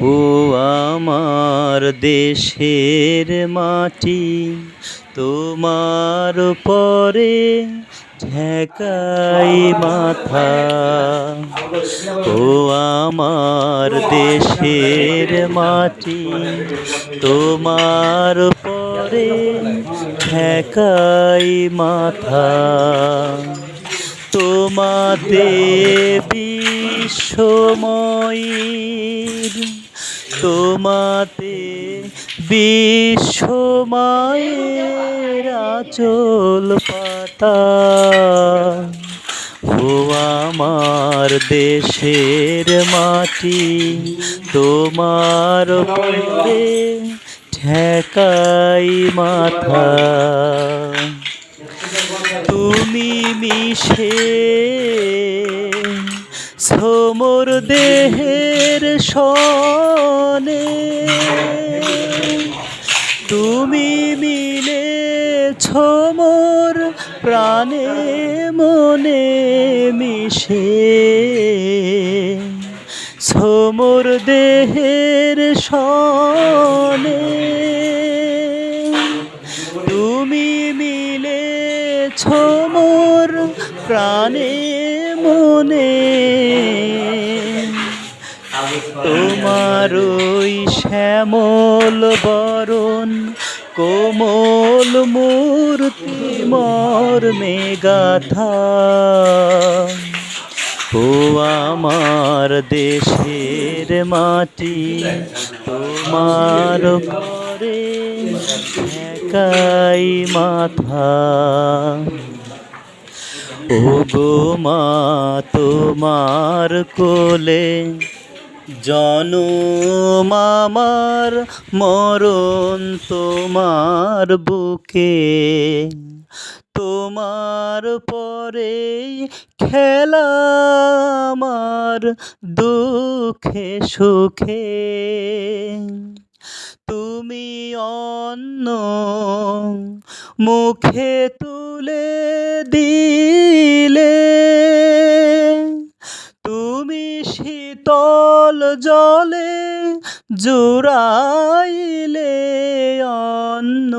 ও আমার দেশের মাটি, তোমার পরে ঠেকাই মাথা। ও আমার দেশের মাটি, তোমার পরে ঠেকাই মাথা। তোমাতে বিশ্বময়ীর তোমাতে বিশ্বমায়ের আচল পাতা। ও আমার দেশের মাটি তোমার পরে ঠেকাই মাথা। তুমি মিশে সমর দেহের সনে। তুমি মিলে ছমর প্রাণে মনে মিশে। সমর দেহের সনে। তুমি মিলে মোর প্রাণে মনে তোমার ওই শ্যামল বরণ, কোমল মূর্তি মর মেগাথা ও আমার দেশের মাটি, তোমার পরে একাই মাথা। ও গো মা তোমার কোলে জনম আমার মরণ তোমার বুকে। তোমার পরে খেলা আমার দুঃখে সুখে। তুমি অন্ন মুখে তুলে দিলে তুমি শীতল জলে জুড়াইলে অন্ন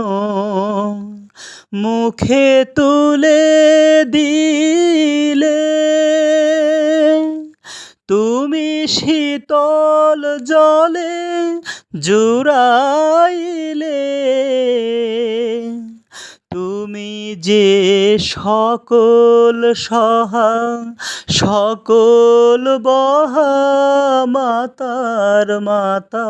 মুখে তুলে দিলে। তুমি শীতল জলে জুড়াইলে তুমি যে সকল সহা সকল বহা মাতার মাতা।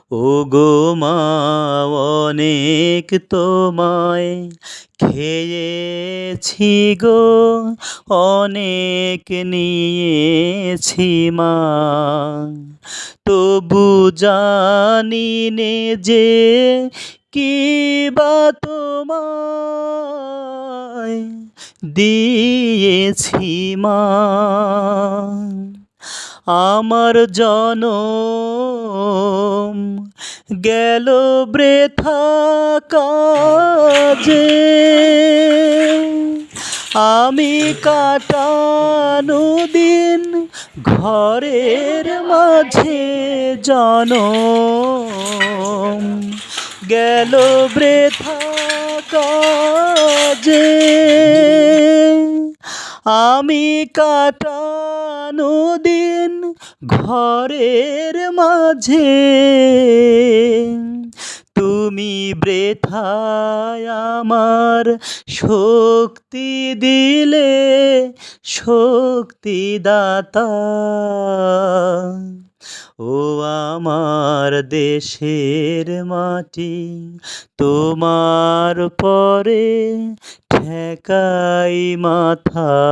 ও গো মা, অনেক তোমায় খেয়েছি গো, অনেক নিয়েছি মা। তবু জানি নে যে কি বা তোমায় দিয়েছি মা। আমার জনম গেল বৃথা কাজে। আমি কাটানো দিন ঘরের মাঝে জনম গেল বৃথা কাজে। আমি কাটানো দিন ঘরের মাঝে। তুমি বৃথায় আমার শক্তি দিলে শক্তিদাতা ও আমার দেশের মাটি, তোমার পরে ঠেকাই মাথা।